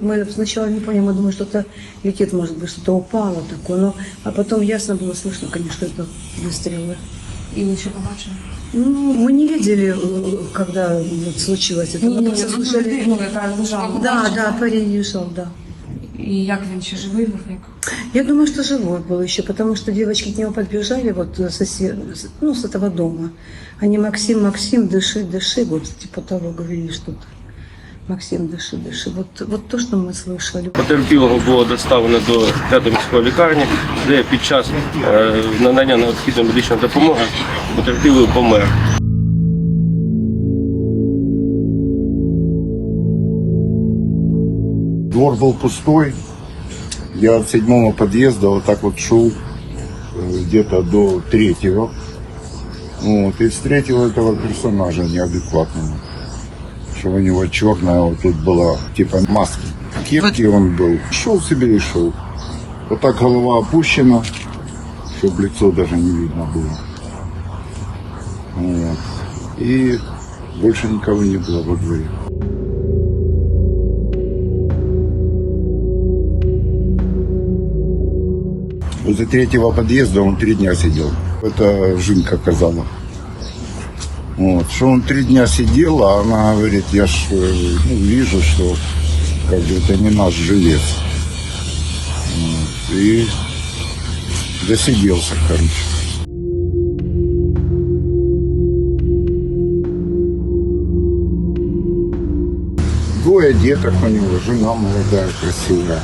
Мы сначала не поняли, мы думали, что-то летит, может быть, что-то упало такое. Но, а потом ясно было слышно, конечно, это выстрелы. І нічого побачили? Ну, мы не видели, э, когда вот случилось это. Мы просто слышали... людину, яка лежала. Да, да, парень лежал, да. І як він ще живий був? Як? Я думаю, что живой был еще, потому что девочки к нему подбежали, вот э, сосед, ну, с этого дома. Они, Максим, Максим, дыши, дыши, вот типа того говорили что-то. Максим, дыши, дыши. Вот, вот то, что мы слышали. Потерпілого було доставлено до п'ятої міської лікарні, де під час е, надання необхідної медичної допомоги потерпілий помер. Двор был пустой. Я от седьмого подъезда вот так вот шел э, где-то до третьего. Вот, и встретил этого персонажа неадекватного. Что у него черная вот тут была типа маски. Кепки он был. Шел себе и шел. Вот так голова опущена, чтобы лицо даже не видно было. Вот. И больше никого не было во дворе. Возле третьего подъезда он три дня сидел. Это Жинка казала. Вот, что он три дня сидел, а она говорит, я ж э, ну, вижу, что как бы это не наш жилец. Вот, и досиделся, короче. Двое деток у него, жена молодая, красивая.